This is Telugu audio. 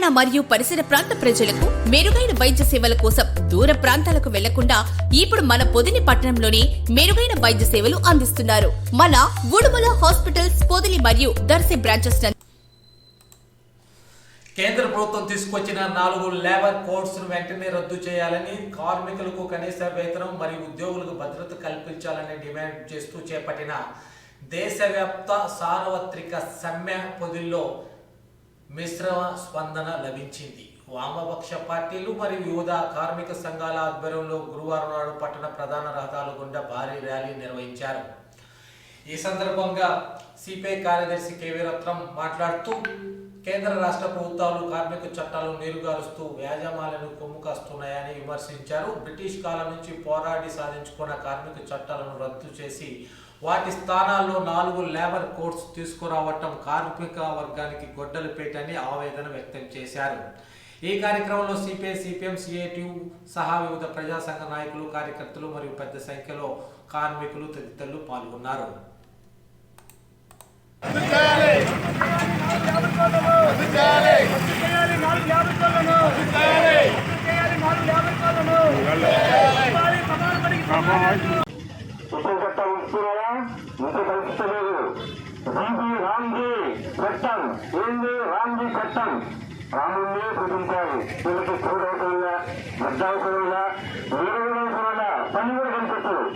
తెలంగాణ మరియు పరిసర ప్రాంత ప్రజలకు మెరుగైన వైద్య సేవల కోసం దూర ప్రాంతాలకు వెళ్ళకుండా ఇప్పుడు మన పొదిని పట్టణంలోనే మెరుగైన వైద్య సేవలు అందిస్తున్నారు. మన ఉడుమల హాస్పిటల్స్ పొదిలి మరియు దర్శి బ్రాంచెస్ కేంద్ర ప్రభుత్వం తీసుకొచ్చిన నాలుగు లేబర్ కోడ్స్ను వెంటనే రద్దు చేయాలని కార్మికులకు కనీస వేతనం మరియు ఉద్యోగులకు భద్రత కల్పించాలని డిమాండ్ చేస్తూ చేపట్టిన దేశవ్యాప్త సార్వత్రిక సమ్మె పొదిల్లో మిశ్రమ స్పందన లభించింది. వామపక్ష పార్టీలు మరియు వివిధ కార్మిక సంఘాల ఆధ్వర్యంలో గురువారం నాడు పట్టణ ప్రధాన రహదారుల గుండా భారీ ర్యాలీ నిర్వహించారు. ఈ సందర్భంగా సిపిఐ కార్యదర్శి కేవీ రత్నం మాట్లాడుతూ కేంద్ర రాష్ట్ర ప్రభుత్వాలు కార్మిక చట్టాలు నీరుగారుస్తూ వ్యాజమాలను కొమ్ము కాస్తున్నాయని విమర్శించారు. బ్రిటిష్ కాలం నుంచి పోరాడి సాధించుకున్న కార్మిక చట్టాలను రద్దు చేసి వాటి స్థానాల్లో నాలుగు లేబర్ కోడ్స్ తీసుకురావటం కార్మిక వర్గానికి గొడ్డలు పెట్టని ఆవేదన వ్యక్తం చేశారు. ఈ కార్యక్రమంలో సిపిఐ సిపిఎం సిఐటియు సహా వివిధ ప్రజా సంఘ నాయకులు కార్యకర్తలు మరియు పెద్ద సంఖ్యలో కార్మికులు తదితరులు పాల్గొన్నారు. చట్టం ఇస్తున్నారా ఇంత కల్పిస్తలేదు రాంజీ రాంజీ చట్టం ఏంది రాంజీ చట్టం రాముడిని పూజించాలి వీళ్ళకి చూడు అవసరంలా వద్ద అవసరంలా వీరు అవసరంలా పని కూడా కనిపించదు